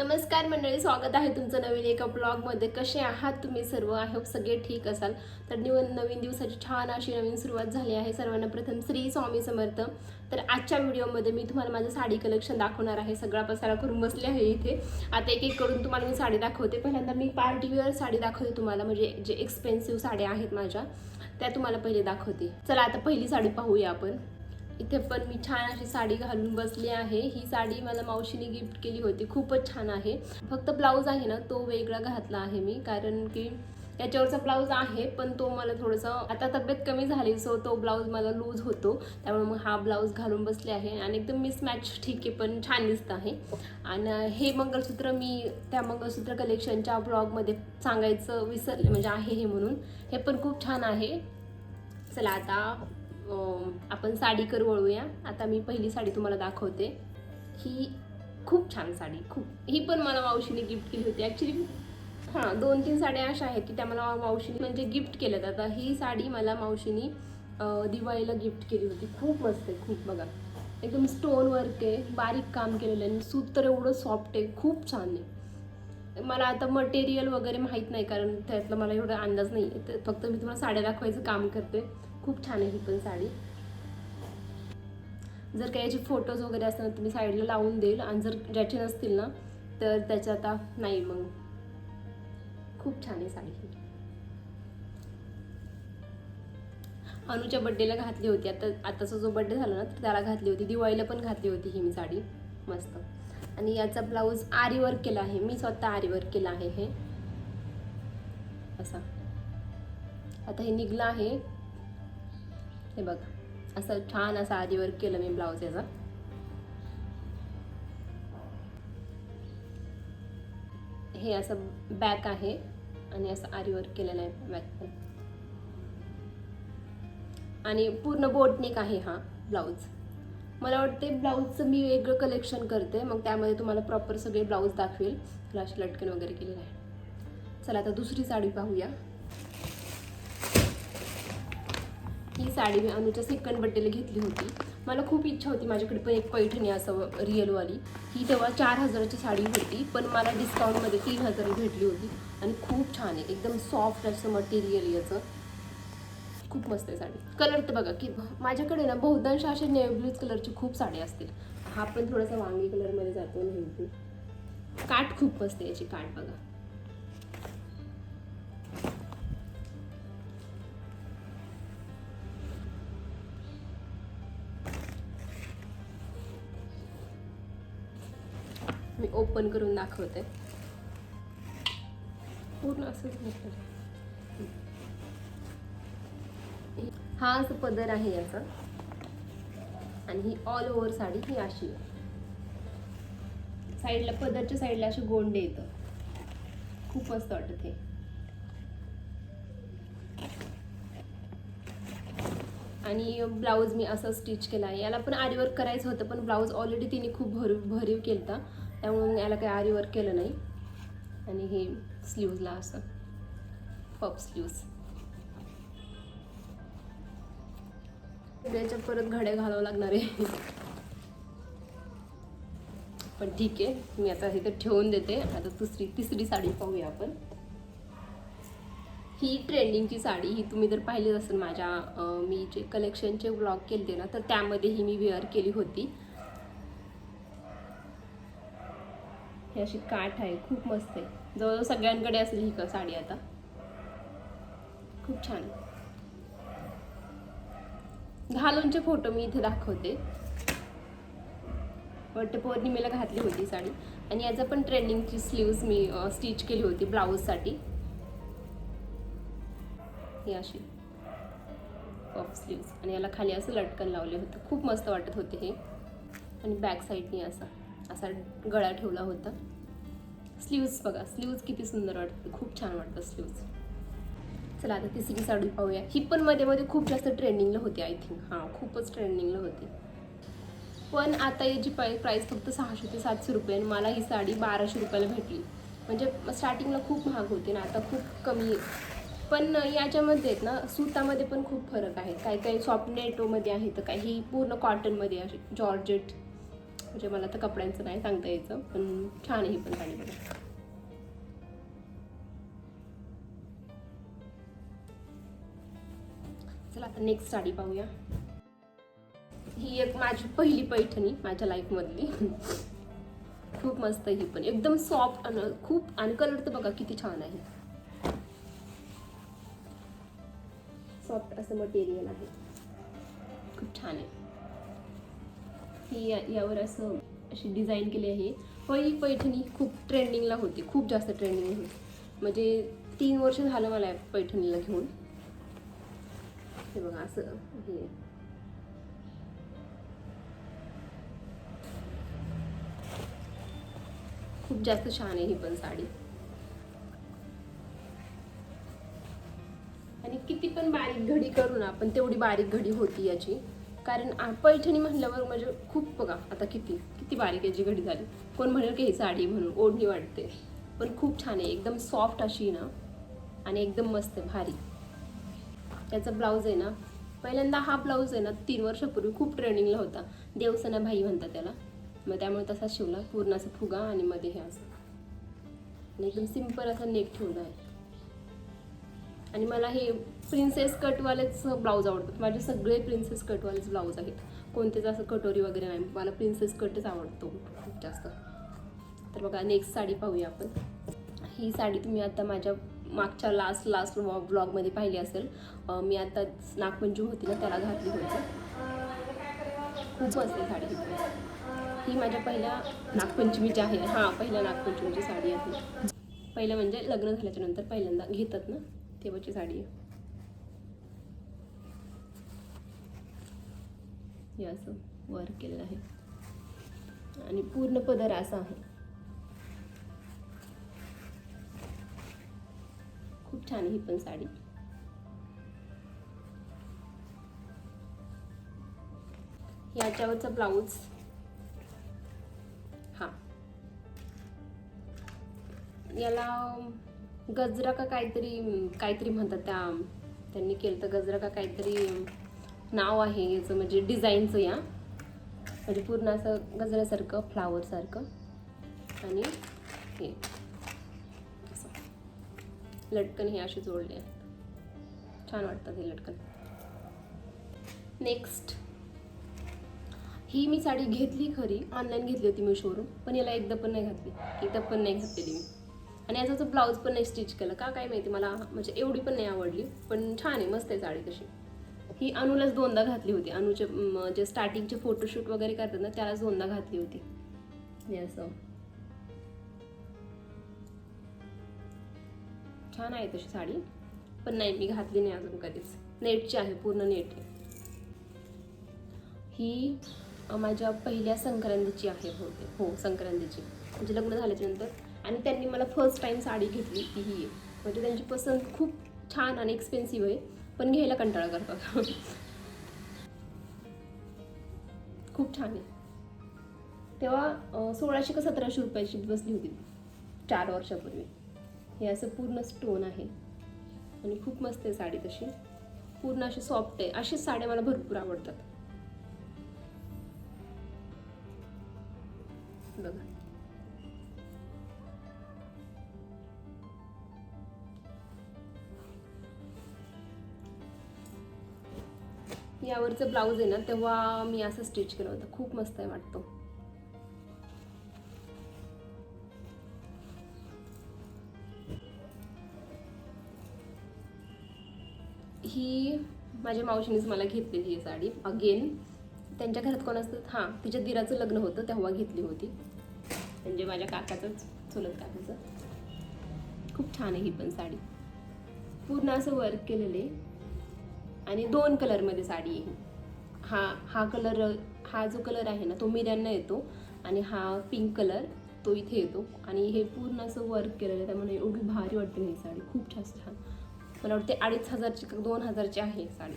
नमस्कार मंडळी स्वागत आहे तुमचं नवीन एका ब्लॉगमध्ये कसे आहात तुम्ही सर्व? आय होप सगळे ठीक असाल. तर न्यू नवीन दिवसाची छान अशी नवीन सुरुवात झाली आहे. सर्वांना प्रथम श्री स्वामी समर्थ. तर आजच्या व्हिडिओमध्ये मी तुम्हाला माझं साडी कलेक्शन दाखवणार आहे. सगळा पसारा करून बसले आहे इथे. आता एक एक करून तुम्हाला मी साडी दाखवते. पहिल्यांदा मी पार्टीवेअर साडी दाखवते तुम्हाला. म्हणजे जे एक्सपेन्सिव्ह साड्या आहेत माझ्या त्या तुम्हाला पहिले दाखवते. चला आता पहिली साडी पाहूया आपण. इथे पण मी छान अशी साडी घालून बसली आहे. ही साडी मला मावशीने गिफ्ट केली होती. खूपच छान आहे. फक्त ब्लाऊज आहे ना तो वेगळा घातला आहे मी. कारण की याच्यावरचा ब्लाऊज आहे पण तो मला थोडंसं आता तब्येत कमी झाली सो तो ब्लाऊज मला लूज होतो. त्यामुळे मग हा ब्लाऊज घालून बसले आहे. आणि एकदम मिसमॅच ठीक आहे पण छान दिसत आहे. आणि हे मंगळसूत्र मी त्या मंगळसूत्र कलेक्शनच्या ब्लॉगमध्ये सांगायचं विसरले म्हणजे आहे हे म्हणून. हे पण खूप छान आहे. चला आता आपण साडीकर वळूया. आता मी पहिली साडी तुम्हाला दाखवते. ही खूप छान साडी. खूप. ही पण मला मावशीने गिफ्ट केली होती. ॲक्च्युली हां दोन तीन साड्या अशा आहेत की त्या मला मावशीने म्हणजे गिफ्ट केल्यात. आता ही साडी मला मावशीने दिवाळीला गिफ्ट केली होती. खूप मस्त आहे. खूप बघा. एकदम स्टोन वर्क आहे. बारीक काम केलेलं आहे. आणि सूत तर एवढं सॉफ्ट आहे. खूप छान आहे. मला आता मटेरियल वगैरे माहीत नाही कारण त्यातलं मला एवढा अंदाज नाही आहे. तर फक्त मी तुम्हाला साड्या दाखवायचं काम करते. खूप छान आहे ही पण साडी. जर काही याचे फोटोज वगैरे असतील ना तुम्ही साईडला लावून देईल. आणि जर ज्याचे नसतील ना तर त्याच्या आता नाही मग. खूप छान आहे साडी ही. अनुच्या बड्डेला घातली होती. आता आताचा जो बड्डे झाला ना तर त्याला घातली होती. दिवाळीला पण घातली होती ही मी साडी. मस्त. आणि याचा ब्लाऊज आरी वर्क केला आहे. मी स्वतः आरी वर्क केला आहे हे. असा. आता हे निघलं आहे. हे बघ. असं छान असं आधीवर वर्क केलं मी ब्लाऊज याचा. हे असं बॅक आहे आणि असं आरी वर्क केलेलं आहे बॅक पण. आणि पूर्ण बोटनेक आहे हा ब्लाऊज मला वाटते ब्लाऊजचं मी वेगळं कलेक्शन करते. मग त्यामध्ये तुम्हाला प्रॉपर सगळे ब्लाऊज दाखवेल. अशी लटकन वगैरे केलेलं आहे. चला आता दुसरी साडी पाहूया. ही साडी मी अनुच्या सेकंड बड्डेला घेतली होती. मला खूप इच्छा होती माझ्याकडे पण एक पैठणी असं रिअलवाली. ही तेव्हा चार हजाराची साडी होती पण मला डिस्काउंटमध्ये तीन हजार भेटली होती. आणि खूप छान आहे एकदम सॉफ्ट असं मटेरियल याचं. खूप मस्त आहे साडी. कलर तर बघा की माझ्याकडे ना बहुतांश असे नेव्ही कलरची खूप साडी असतील. हा पण थोडासा वांगी कलरमध्ये जातो नेव्ही काठ खूप मस्त आहे याची काठ बघा. मी ओपन करून दाखवते. पूर्ण असंच हा असं पदर आहे याचा. आणि ही ऑल ओव्हर साडी ही अशी आहे. साईडला पदरच्या साईडला असे गोंडे येतं. खूप मस्त वाटत हे. आणि ब्लाऊज मी असं स्टिच केला आहे. याला पण आरीवर्क करायचं होतं पण ब्लाऊज ऑलरेडी तिने खूप भरीव भरीव केलं त्यामुळे याला काही आरीवर्क केलं नाही. आणि हे स्लीव्जला असं पप स्लीव्ज त्याच्या परत घड्या घालावं लागणार आहे. पण ठीक आहे मी आता इथं ठेवून देते. आता दुसरी तिसरी साडी पाहूया आपण. ही ट्रेंडिंगची साडी ही तुम्ही जर पाहिलीच असेल माझ्या मी जे कलेक्शनचे ब्लॉग केले ना तर त्यामध्ये ही मी वेअर केली होती. ही अशी काठ आहे खूप मस्त आहे. जवळजवळ सगळ्यांकडे असेल ही का साडी आता. खूप छान. घालूनचे फोटो मी इथे दाखवते. वटपौर्णिमेला घातली होती साडी. आणि याचा पण ट्रेंडिंगची स्लीव्ज मी स्टिच केली होती ब्लाऊजसाठी. ही अशी पफ स्लीव्ज आणि याला खाली असं लटकन लावले होते. खूप मस्त वाटत होते हे. आणि बॅक साईडनी असं. असा गळा ठेवला होता. स्लीव्ज बघा स्लीव्ज किती सुंदर वाटतं. खूप छान वाटतं स्लीव्ज चला आता तिसरी साडी पाहूया. ही पण मध्ये मध्ये खूप जास्त ट्रेंडिंगला होती आय थिंक हां खूपच ट्रेंडिंगला होती. पण आता याची प्राई प्राईस फक्त सहाशे ते सातशे रुपये आणि मला ही साडी बाराशे रुपयाला भेटली. म्हणजे स्टार्टिंगला खूप महाग होती ना आता खूप कमी आहे. पण याच्यामध्ये आहेत ना सुतामध्ये पण खूप फरक आहे. काही काही सॉफ्ट नेटोमध्ये आहे तर काही पूर्ण कॉटनमध्ये असे जॉर्जेट म्हणजे मला तर कपड्यांचं नाही सांगता यायचं पण छान आहे ही पण साडी बघा. चला आता नेक्स्ट साडी पाहूया. ही एक माझी पहिली पैठणी माझ्या लाईफमधली खूप मस्त आहे ही पण. एकदम सॉफ्ट आणि खूप आणि कलर तर बघा किती छान आहे. सॉफ्ट असं मटेरियल आहे. खूप छान आहे. ही यावर असं अशी डिझाईन केली आहे. पहिली पैठणी खूप ट्रेंडिंगला होती. खूप जास्त ट्रेंडिंग होती. म्हणजे तीन वर्ष झालं मला पैठणीला घेऊन. हे बघा असं हे. खूप जास्त छान आहे ही पण साडी. आणि किती पण बारीक घडी करू ना आपण तेवढी बारीक घडी होती याची. कारण पैठणी म्हणल्यावर म्हणजे खूप बघा आता किती किती बारीक याची घडी झाली. कोण म्हणेल की ही साडी म्हणून ओढणी वाटते पण खूप छान आहे एकदम सॉफ्ट अशी ना आणि एकदम मस्त आहे भारी. त्याचा ब्लाऊज आहे ना पहिल्यांदा हा ब्लाऊज आहे ना तीन वर्षापूर्वी खूप ट्रेनिंगला होता. देवसना भाई म्हणतात त्याला. मग त्यामुळे तसा शिवला पूर्ण असं फुगा आणि मध्ये हे असं. आणि एकदम सिंपल असा नेक ठेवला आहे. आणि मला हे प्रिन्सेस कटवालेच ब्लाऊज आवडतात. माझे सगळे प्रिन्सेस कटवालेच ब्लाऊज आहेत. कोणतेच असं कटोरी वगैरे नाही. मला प्रिन्सेस कटच आवडतो खूप जास्त. तर बघा नेक्स्ट साडी पाहूया आपण. ही साडी तुम्ही आता माझ्या मागच्या लास्ट लास्ट ब्लॉगमध्ये पाहिली असेल. मी आता नागपंचमी होती ना त्याला घातली होती. खूप मस्त साडी ही ही माझ्या पहिल्या नागपंचमीची आहे. हां पहिल्या नागपंचमीची साडी आहे पहिलं म्हणजे लग्न झाल्याच्यानंतर पहिल्यांदा घेतात ना तेव्हाची साडी आहे. हे असं वर केलेलं आहे. आणि पूर्ण पदर असा आहे. खूप छान आहे ही पण साडी. याच्यावरचा ब्लाऊज. हा. याला गजरा का काहीतरी काहीतरी म्हणतात त्या त्यांनी केलं तर गजरा का काहीतरी नाव आहे याचं म्हणजे डिझाईनचं या. म्हणजे पूर्ण असं गजऱ्यासारखं फ्लावरसारखं. आणि हे. असं. लटकन हे असे जोडले आहेत. छान वाटतात हे लटकन. नेक्स्ट ही मी साडी घेतली खरी. ऑनलाईन घेतली होती मी शोरूम पण याला एकदा पण नाही घातली. एकदा पण नाही घातलेली मी. आणि याचा जो ब्लाऊज पण नाही स्टिच केला. का काय माहिती मला म्हणजे एवढी पण नाही आवडली. पण छान आहे मस्त आहे साडी तशी. ही अनुलाच दोनदा घातली होती. अनुचे म, जे स्टार्टिंगचे फोटोशूट वगैरे करतात ना त्यालाच दोनदा घातली होती. हे असं. छान आहे तशी साडी. पण नाही मी घातली नाही अजून कधीच. नेटची आहे पूर्ण नेट ही माझ्या पहिल्या संक्रांतीची आहे बहुतेक. हो संक्रांतीची. म्हणजे लग्न झाल्याच्यानंतर. आणि त्यांनी मला फर्स्ट टाइम साडी घेतली ती ही आहे. म्हणजे त्यांची पसंत खूप छान आणि एक्सपेन्सिव्ह आहे. पण घ्यायला कंटाळा करतात खूप छान आहे. तेव्हा सोळाशे का सतराशे रुपयाची बसली होती. चार वर्षापूर्वी. हे असं पूर्ण स्टोन आहे. आणि खूप मस्त आहे साडी तशी. पूर्ण अशी सॉफ्ट आहे. अशीच साड्या मला भरपूर आवडतात. यावरचं ब्लाऊज आहे ना तेव्हा मी असं स्टिच केलं होतं. खूप मस्त आहे वाटतो. ही माझ्या मावशीनेच मला घेतलेली ही साडी. अगेन त्यांच्या घरात कोण असतं? हां तिच्या दिराचं लग्न होतं तेव्हा घेतली होती. म्हणजे माझ्या काकाचंच चुलत काकाचं. खूप छान आहे ही पण साडी. पूर्ण असं वर्क केलेलं आहे. आणि दोन कलरमध्ये साडी आहे. हा हा कलर हा जो कलर आहे ना तो मिऱ्यांना येतो आणि हा पिंक कलर तो इथे येतो. आणि हे पूर्ण असं वर्क केलेलं आहे त्यामुळे एवढी भारी वाटते ही साडी. खूप छान छान. मला वाटते अडीच हजारची दोन हजारची आहे ही साडी.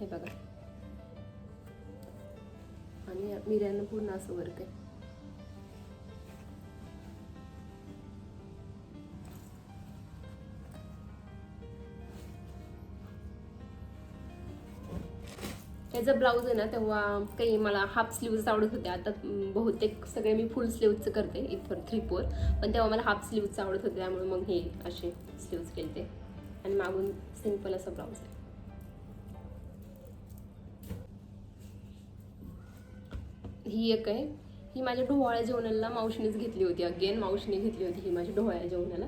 हे बघा. आणि मिऱ्यांना पूर्ण असं वर्क आहे. ह्याचं ब्लाऊज आहे ना तेव्हा काही मला हाफ स्लीव्ज आवडत होते आता बहुतेक सगळे मी फुल स्लीव्जचं करते इथवर थ्री फोर पण तेव्हा मला हाफ स्लीव्जचं आवडत होते त्यामुळे मग हे असे स्लीव्ज केले आणि मागून सिंपल असं ब्लाऊज आहे. ही एक आहे. ही माझ्या डोहाळ्या जेवणाला मावशीनेच घेतली होती. अगेन मावशीने घेतली होती ही माझ्या डोहाळ्या जेवणाला.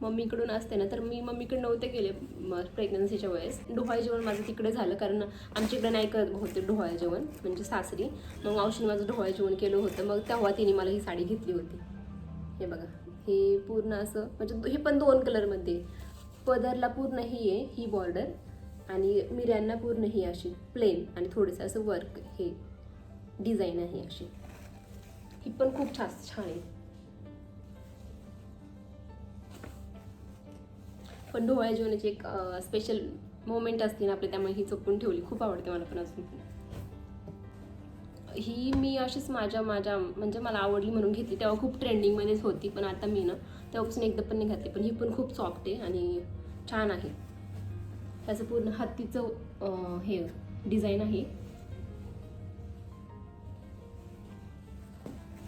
मम्मीकडून असते ना तर मी मम्मीकडे नव्हते गेले प्रेग्नन्सीच्या वेळेस. डोहाळे जेवण माझं तिकडे झालं कारण आमच्याकडे नाही करत होते डोहाळे जेवण म्हणजे सासरी. मग मावशीने माझं डोहाळे जेवण केलं होतं मग तेव्हा तिने मला ही साडी घेतली होती. हे बघा हे पूर्ण असं म्हणजे हे पण दोन कलरमध्ये पदरला पूर्ण ही आहे ही बॉर्डर आणि मिऱ्यांना पूर्ण ही अशी प्लेन आणि थोडंसं असं वर्क हे डिझाईन आहे अशी. ही पण खूप छान छान आहे. पण डोळ्या जेवणाची एक स्पेशल मोमेंट असते ना आपली त्यामुळे ही जपून ठेवली. खूप आवडते मला पण अजून. ही मी अशीच माझ्या माझ्या म्हणजे मला आवडली म्हणून घेतली. तेव्हा खूप ट्रेंडिंगमध्येच होती पण आता मी ना तेव्हापासून एकदा पण नाही घातली. पण ही पण खूप सॉफ्ट आहे आणि छान आहे. त्याचं पूर्ण हत्तीचं हे डिझाईन आहे.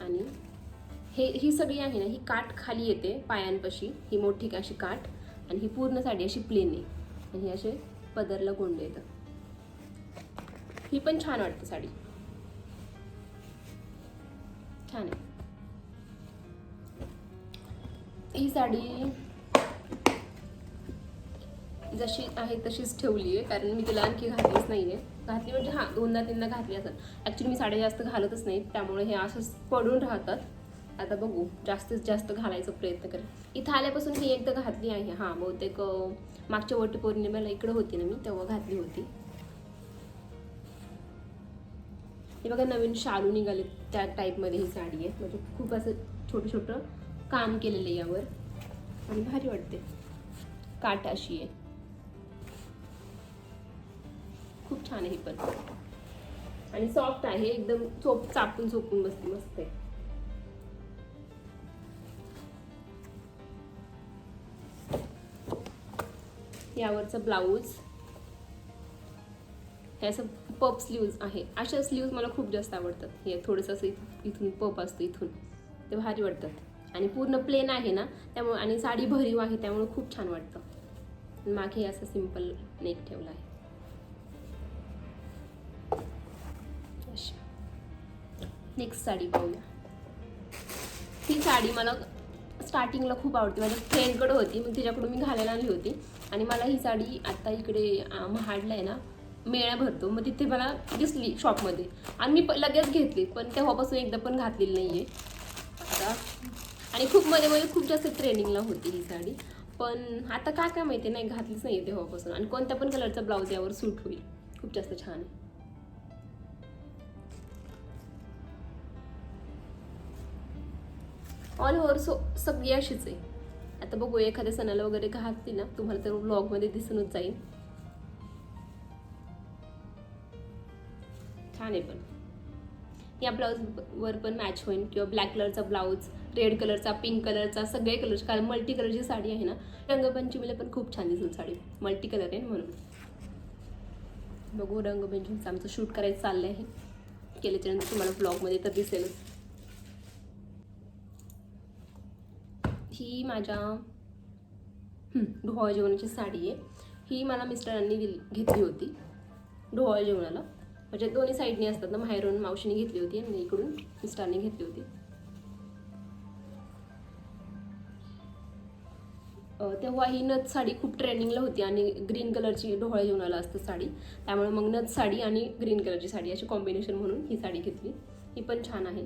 आणि हे ही सगळी आहे ना ही काठ खाली येते पायांपाशी. ही मोठी अशी काठ. आणि ही पूर्ण साडी अशी प्लेन आहे. आणि ही असे पदरला गोंड येतं ही पण छान वाटते साडी. छान आहे. ही साडी जशी आहे तशीच ठेवली आहे कारण मी तिला आणखी घातलीच नाही आहे घातली म्हणजे हां दोनदा तीनदा घातली असं ॲक्च्युली मी साड्या जास्त घालतच नाही त्यामुळे हे असंच पडून राहतात. आता बघू जास्तीत जास्त घालायचा प्रयत्न करेन. इथं आल्यापासून ही एकदा घातली आहे. हां बहुतेक मागच्या मागच्या वटपौर्णिमेला इकडं होती ना मी तेव्हा घातली होती. हे बघा नवीन शालू निघाले त्या टाईपमध्ये ही साडी आहे. म्हणजे खूप असं छोटं छोटं काम केलेलं आहे यावर. आणि भारी वाटते. काटाशी आहे. खूप छान आहे ही पण. आणि सॉफ्ट आहे एकदम चोप चापून चोपून बसते मस्त आहे. यावरचं ब्लाऊज. हे असं पप स्लीव्ज आहे. अशा स्लीव्ज मला खूप जास्त आवडतात. हे थोडंसं असं इथून पप असतं इथून. ते भारी वाटतात. आणि पूर्ण प्लेन आहे ना त्यामुळे आणि साडी भरीव आहे त्यामुळे खूप छान वाटतं. मागे असं सिंपल नेक ठेवला आहे. नेक्स्ट साडी पाहूया. ही साडी मला स्टार्टिंगला खूप आवडते. माझ्या फ्रेंडकडे होती मग तिच्याकडून मी घालायला आणली होती. आणि मला ही साडी आत्ता इकडे महाडला आहे ना मेळा भरतो. मग तिथे मला दिसली शॉपमध्ये आणि मी प- लगेच घेतली पण तेव्हापासून एकदा पण घातलेली नाही आहे आता. आणि खूप मध्ये मध्ये खूप जास्त ट्रेनिंगला होती ही साडी. पण आता काय काय माहिती नाही घातलीच नाही तेव्हापासून. आणि कोणत्या पण कलरचा ब्लाऊज यावर सूट होईल. खूप जास्त छान आहे. ऑल ओव्हर सो सगळी अशीच आहे. आता बघू एखाद्या सणाला वगैरे घातली ना तुम्हाला तर ब्लॉगमध्ये दिसूनच जाईल. छान आहे पण. या ब्लाऊज वर पण मॅच होईल किंवा ब्लॅक कलरचा ब्लाऊज रेड कलरचा पिंक कलरचा सगळे कलर कारण मल्टी कलरची साडी आहे ना रंगपंचमीला पण खूप छान दिसेल साडी. मल्टी कलर आहे ना म्हणून. बघू रंगपंचमीचं आमचं शूट करायचं चाललं आहे केल्याच्यानंतर तुम्हाला ब्लॉगमध्ये तर दिसेलच. ही माझ्या ढोवा जेवणाची साडी आहे. ही मला मिस्टरांनी दिली घेतली होती. ढोळ जेवणाला. म्हणजे दोन्ही साईडनी असतात ना माहेरून मावशीने घेतली होती आणि इकडून मिस्टरांनी घेतली होती. तेव्हा ही नथ साडी खूप ट्रेंडिंगला होती आणि ग्रीन कलरची ढोळ्या जेवणाला असतं साडी. त्यामुळे मग नथ साडी आणि ग्रीन कलरची साडी अशी कॉम्बिनेशन म्हणून ही साडी घेतली. ही पण छान आहे.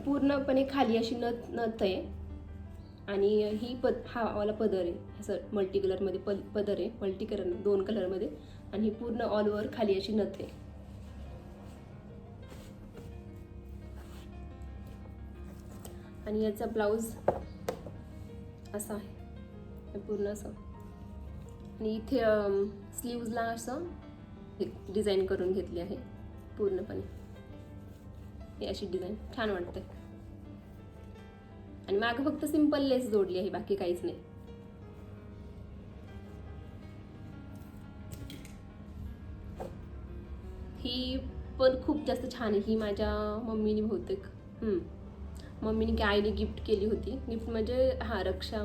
पूर्णपणे खाली अशी नथ नथ आहे. आणि ही पद हा वाला पदर आहे. असं मल्टी कलरमध्ये प पदर आहे. मल्टी कलर दोन कलरमध्ये आणि ही पूर्ण ऑल ओव्हर खाली अशी नथ आहे. आणि याचा ब्लाऊज असा आहे. पूर्ण असं. आणि इथे स्लीव्जला असं डिझाईन करून घेतली आहे. पूर्णपणे. ही अशी डिझाईन छान वाटते आणि मागं फक्त सिंपल लेस जोडली आहे बाकी काहीच नाही. ही पण खूप जास्त छान आहे. ही माझ्या मम्मीने बहुतेक मम्मीने की आईने गिफ्ट केली होती. गिफ्ट म्हणजे हां रक्षा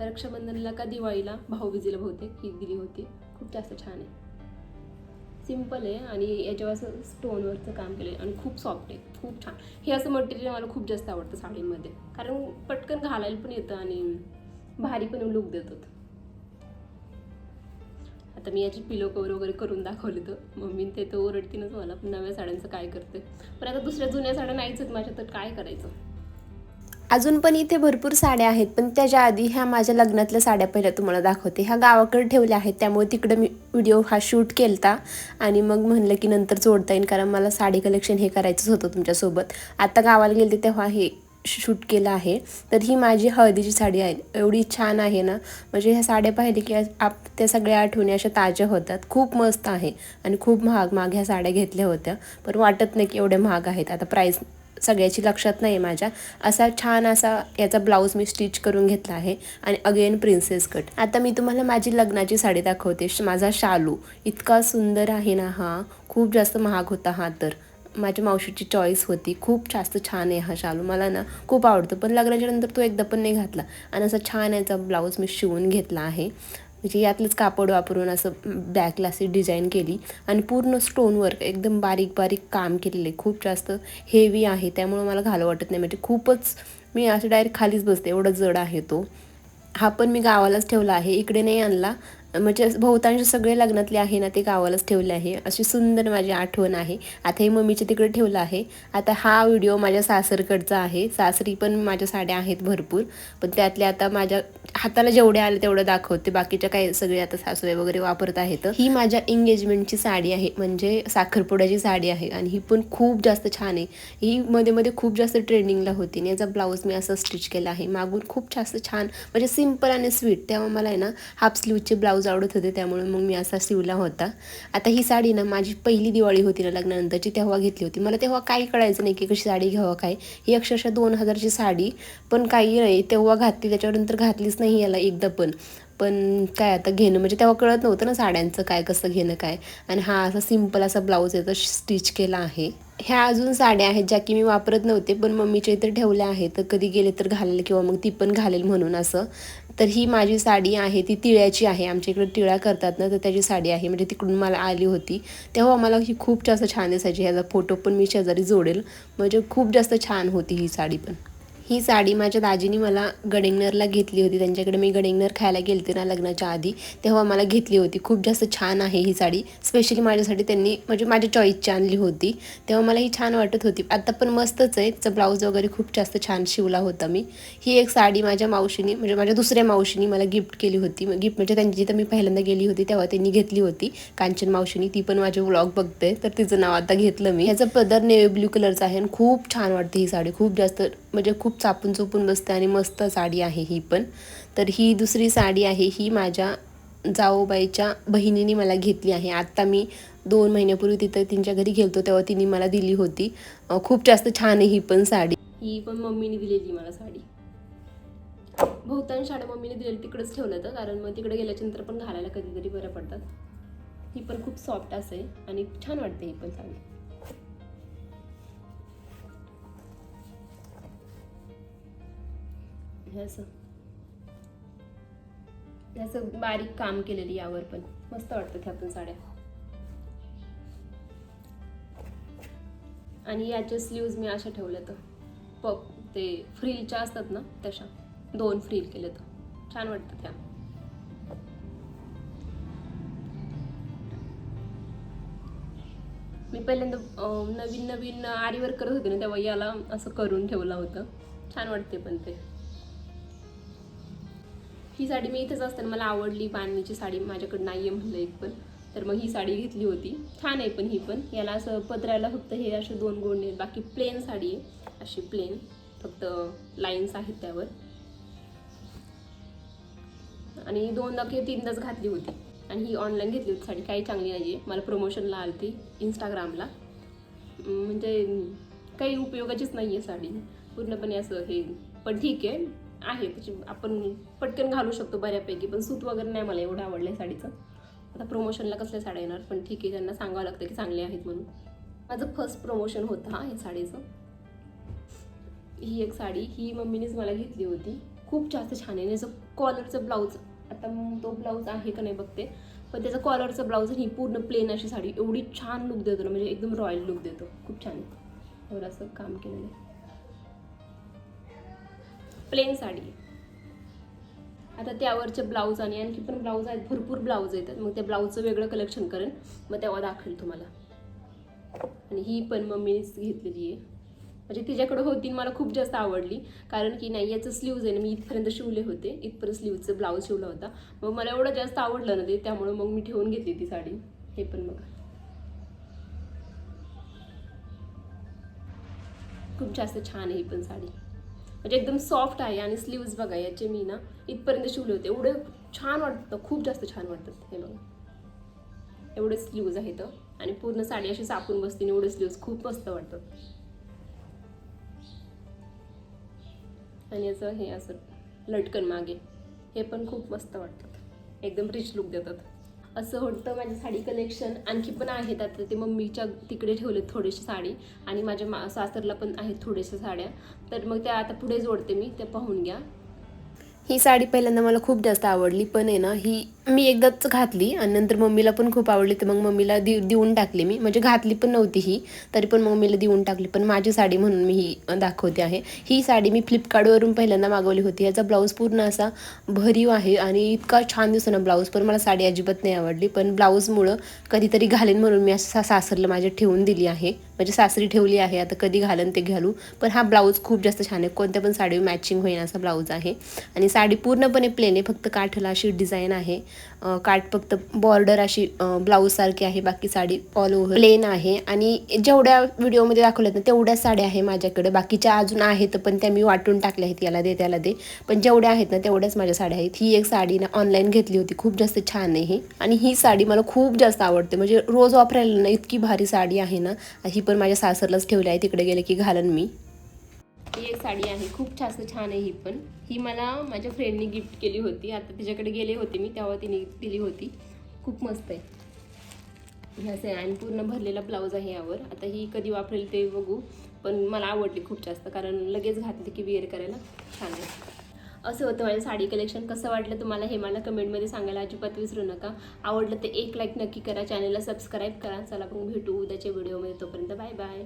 रक्षाबंधनला का दिवाळीला भाऊबीजेला बहुतेक ही दिली होती. खूप जास्त छान आहे. सिंपल आहे आणि याच्यावर असं स्टोनवरचं काम केलं आहे आणि खूप सॉफ्ट आहे खूप छान. हे असं मटेरियल मला खूप जास्त आवडतं साडीमध्ये. कारण पटकन घालायला पण येतं आणि भारी पण लुक देतात. आता मी याची पिलो कवर वगैरे करून दाखवले तर मम्मी ते तर ओरडतीनच मला पण नव्या साड्यांचं काय करते? पण आता दुसऱ्या जुन्या साड्या नाहीच आहेत माझ्या तर काय करायचं? अजून पण इथे भरपूर साड्या आहेत पण त्याच्या आधी ह्या माझ्या लग्नातल्या साड्या पहिल्या तुम्हाला दाखवते. ह्या गावाकडे ठेवल्या आहेत त्यामुळे तिकडं मी व्हिडिओ हा शूट केलता आणि मग म्हणलं की नंतर जोडता येईल कारण मला साडी कलेक्शन हे करायचंच होतं तुमच्यासोबत. आता गावाला गेले तेव्हा हे शूट केलं आहे तर ही माझी हळदीची साडी आहे. एवढी छान आहे ना म्हणजे ह्या साड्या पाहिली की आप त्या सगळ्या आठवणी अशा ताज्या होतात. खूप मस्त आहे आणि खूप महाग महाग ह्या साड्या घेतल्या होत्या पण वाटत नाही की एवढ्या महाग आहेत. आता प्राईस सगळ्याची लक्षात नाही आहे माझ्या. असा छान असा याचा ब्लाऊज मी स्टिच करून घेतला आहे. आणि अगेन प्रिन्सेस कट आता मी तुम्हाला माझी लग्नाची साडी दाखवते. माझा शालू. इतका सुंदर आहे ना हा. खूप जास्त महाग होता हा तर. माझ्या मावशीची चॉईस होती. खूप जास्त छान आहे हा शालू. मला ना खूप आवडतो. पण लग्नाच्या नंतर तो एकदा पण नाही घातला. आणि असा छान याचा ब्लाऊज मी शिवून घेतला आहे. म्हणजे यातलंच कापड वापरून असं बॅकला अशी डिझाईन केली. आणि पूर्ण स्टोनवर एकदम बारीक बारीक काम केलेले खूप जास्त हेवी आहे. त्यामुळे मला घालू वाटत नाही. म्हणजे खूपच मी असं डायरेक्ट खालीच बसते. एवढा जड आहे तो. हा पण मी गावालाच ठेवला आहे. इकडे नाही आणला. म्हणजे बहुतांश सगळे लग्नातले आहे ना ते गावालाच ठेवले आहे. अशी सुंदर माझी आठवण आहे. आता हे मम्मीच्या तिकडे ठेवलं आहे. आता हा व्हिडिओ माझ्या सासरकडचा आहे. सासरी पण माझ्या साड्या आहेत भरपूर. पण त्यातल्या आता माझ्या हाताला जेवढे आले तेवढं दाखवते. बाकीच्या काही सगळे आता सासूबाई वगैरे वापरत आहेत. ही माझ्या एंगेजमेंटची साडी आहे. म्हणजे साखरपुड्याची साडी आहे. आणि ही पण खूप जास्त छान आहे. ही मध्ये मध्ये खूप जास्त ट्रेंडिंगला होती. आणि याचा ब्लाऊज मी असं स्टिच केला आहे. मागून खूप जास्त छान म्हणजे सिंपल आणि स्वीट तेव्हा मला आहे ना हाफ स्लीवचे ब्लाऊज आवडत होते त्यामुळे मग मी असा शिवला होता. आता ही साडी ना माझी पहिली दिवाळी होती ना लग्नानंतरची तेव्हा घेतली होती. मला तेव्हा काही कळायचं नाही की कशी साडी घ्यावं काय. ही अक्षरशः दोन हजारची साडी पण काही नाही तेव्हा घातली त्याच्यानंतर घातलीच नाही याला एकदा पण. पण काय आता घेणं म्हणजे तेव्हा कळत नव्हतं ना साड्यांचं काय कसं घेणं काय. आणि हा असा सिंपल असा ब्लाऊज याचा स्टिच केला आहे. ह्या अजून साड्या आहेत ज्या की मी वापरत नव्हते पण मम्मीच्या इथे ठेवल्या आहेत. तर कधी गेले तर घालेल किंवा मग ती पण घालेल म्हणून असं. तर ही माझी साडी आहे ती तिळ्याची आहे. आमच्या इकडे तिळा करतात ना तर त्याची साडी आहे. म्हणजे तिकडून मला आली होती. तेव्हा मला ही खूप जास्त छान दिसायची. ह्याचा फोटो पण मी शेजारी जोडेल. म्हणजे खूप जास्त छान होती ही साडी पण. ही साडी माझ्या दाजीनी मला गडिंगनरला घेतली होती. त्यांच्याकडे मी गडिंगनर खायला गेलते ना लग्नाच्या आधी तेव्हा मला घेतली होती. खूप जास्त छान आहे ही साडी. स्पेशली माझ्यासाठी त्यांनी म्हणजे माझ्या चॉईसची आणली होती. तेव्हा मला ही छान वाटत होती. आत्ता पण मस्तच आहे. तिचा ब्लाऊज वगैरे खूप जास्त छान शिवला होता मी. ही एक साडी माझ्या मावशीनी म्हणजे माझ्या दुसऱ्या मावशीनी मला गिफ्ट केली होती. गिफ्ट म्हणजे त्यांची जिथं मी पहिल्यांदा गेली होती तेव्हा त्यांनी घेतली होती. कांचन मावशीनी ती पण माझे व्लॉग बघते. तर तिचं नाव आता घेतलं मी. ह्याचा पदर नेव्ही ब्ल्यू कलरचा आहे आणि खूप छान वाटते ही साडी. खूप जास्त म्हणजे खूप चापून चोपून बसते आणि मस्त साडी आहे ही पण. तर ही दुसरी साडी आहे ही माझ्या जाऊबाईच्या बहिणीने मला घेतली आहे. आत्ता मी दोन महिन्यापूर्वी तिथं तिच्या घरी गेलतो तेव्हा तिने मला दिली होती. खूप जास्त छान आहे ही पण साडी. ही पण मम्मीने दिलेली मला साडी. बहुतांश साड्या मम्मीने दिलेली तिकडेच ठेवलं तर कारण मग तिकडे गेल्याच्यानंतर पण घालायला कधीतरी बऱ्या पडतात. ही पण खूप सॉफ्ट असे आणि छान वाटते ही पण साडी. हे असं. असं बारीक काम केलेली यावर पण. मस्त वाटतं ह्या पण साड्या. आणि याचे स्लीव्ज मी अशा ठेवल्या तर पप ते फ्रीलच्या असतात ना तशा. दोन फ्रील केले तर छान वाटतं त्या. मी पहिल्यांदा नवीन नवीन आरीवर करत होते ना तेव्हा याला असं करून ठेवलं होतं. छान वाटते पण ते. ही साडी मी इथेच असताना मला आवडली पाणीची साडी माझ्याकडे नाही आहे म्हणलं एक पण. तर मग ही साडी घेतली होती. छान आहे पण ही पण. याला असं पत्र्याला फक्त हे असे दोन गोंडे आहेत बाकी प्लेन साडी आहे. अशी प्लेन फक्त लाईन्स आहेत त्यावर. आणि दोनदा किंवा तीनदाच घातली होती. आणि ही ऑनलाईन घेतली होती साडी. काही चांगली नाही आहे मला प्रमोशनला आली ती इंस्टाग्रामला म्हणजे काही उपयोगाचीच नाही आहे साडी. पूर्णपणे असं हे. पण ठीक आहे. आहे त्याची आपण पटकन घालू शकतो बऱ्यापैकी पण सूत वगैरे नाही मला एवढं आवडलं आहे साडीचं. आता प्रमोशनला कसल्या साड्या येणार? पण ठीक आहे त्यांना सांगावं लागतं की चांगले आहेत म्हणून. माझं फर्स्ट प्रमोशन होतं हा हे साडीचं. ही एक साडी ही मम्मीनेच मला घेतली होती. खूप जास्त छान आहे. याचं कॉलरचं ब्लाऊज आता तो ब्लाऊज आहे का नाही बघते पण त्याचं कॉलरचं ब्लाऊज आणि ही पूर्ण प्लेन अशी साडी. एवढी छान लुक देतो ना म्हणजे एकदम रॉयल लुक देतो. खूप छान आहे. एवढं असं काम केलेलं आहे. प्लेन साडी आता त्यावरचे ब्लाऊज आणि आणखी पण ब्लाऊज आहेत भरपूर ब्लाऊज येतात. मग त्या ब्लाऊजचं वेगळं कलेक्शन करेन मग तेव्हा दाखवेल तुम्हाला. आणि ही पण मम्मीच घेतलेली आहे. म्हणजे तिच्याकडे होती आणि मला खूप जास्त आवडली कारण की नाही याचं स्लीव्ज आहे ना मी इथपर्यंत शिवले होते. इथपर्यंत स्लीवचं ब्लाऊज शिवला होता. मग मला एवढं जास्त आवडलं ना ते त्यामुळे मग मी ठेवून घेतली ती साडी. हे पण बघा. खूप जास्त छान आहे ही पण साडी. म्हणजे एकदम सॉफ्ट आहे आणि स्लीव्ज बघा याचे मी ना इथपर्यंत शिवले होते. एवढं छान वाटतं खूप जास्त छान वाटतात हे बघा. एवढे स्लीव्ज आहेत. आणि पूर्ण साडी अशी सापून बसते एवढे स्लीव्ज खूप मस्त वाटतात आणि याचं हे असं लटकन मागे. हे पण खूप मस्त वाटतात एकदम रिच लुक देतात. असं होतं माझी साडी कलेक्शन आणखी पण आहेत आता ते मम्मीच्या तिकडे ठेवलेत थोडेसे साडी आणि माझ्या मा सासरला पण आहेत थोडेसे साड्या. तर मग त्या आता पुढे जोडते मी त्या पाहून घ्या. ही साडी पहिल्यांदा मला खूप जास्त आवडली पण आहे ना ही मी एकदाच घातली आणि नंतर मम्मीला पण खूप आवडली. तर मग मम्मीला दि देऊन टाकली मी. म्हणजे घातली पण नव्हती ही तरी पण मम्मीला देऊन टाकली. पण माझी साडी म्हणून मी ही दाखवते आहे. ही साडी मी फ्लिपकार्टवरून पहिल्यांदा मागवली होती. याचा ब्लाऊज पूर्ण असा भरीव आहे आणि इतका छान दिसतो ना ब्लाऊज. पण मला साडी अजिबात नाही आवडली. पण ब्लाऊजमुळं कधीतरी घालेन म्हणून मी असं सासरला माझ्या ठेवून दिली आहे. म्हणजे सासरी ठेवली आहे आता कधी घालन ते घालू. पण हा ब्लाऊज खूप जास्त छान आहे. कोणत्या पण साडी मॅचिंग होईल असा ब्लाऊज आहे. आणि साडी पूर्णपणे प्लेन आहे. फक्त काठाला अशी डिझाईन आहे. काट काठ फक्त बॉर्डर अशी ब्लाऊज सारखी आहे बाकी साडी ऑल ओव्हर प्लेन आहे. आणि जेवढ्या व्हिडिओमध्ये दाखवल्यात ना तेवढ्याच साड्या आहे माझ्याकडे. बाकीच्या अजून आहेत पण त्या मी वाटून टाकल्या आहेत. याला दे त्याला दे. पण जेवढ्या आहेत ना तेवढ्याच माझ्या साड्या आहेत. ही एक साडी ना ऑनलाईन घेतली होती. खूप जास्त छान आहे ही. आणि ही साडी मला खूप जास्त आवडते. म्हणजे रोज वापरायला ना इतकी भारी साडी आहे ना ही पण माझ्या सासरलाच ठेवली आहे. तिकडे गेले की घालन मी. ही एक साडी आहे. खूप जास्त छान आहे ही पण. ही मला माझ्या फ्रेंडनी गिफ्ट केली होती. आता तिच्याकडे गेले होते मी तेव्हा तिने दिली होती. खूप मस्त आहे. हे असं आहे. आणि पूर्ण भरलेला ब्लाऊज आहे यावर. आता ही कधी वापरेल ते बघू. पण मला आवडली खूप जास्त. कारण लगेच घातली की वेअर करायला छान आहे. असं होतं माझं साडी कलेक्शन कसं वाटलं तुम्हाला हे मला कमेंटमध्ये सांगायला अजिबात विसरू नका. आवडलं ते एक लाईक नक्की करा. चॅनलला सबस्क्राईब करा. चला आपण भेटू उद्याच्या व्हिडिओमध्ये तोपर्यंत बाय बाय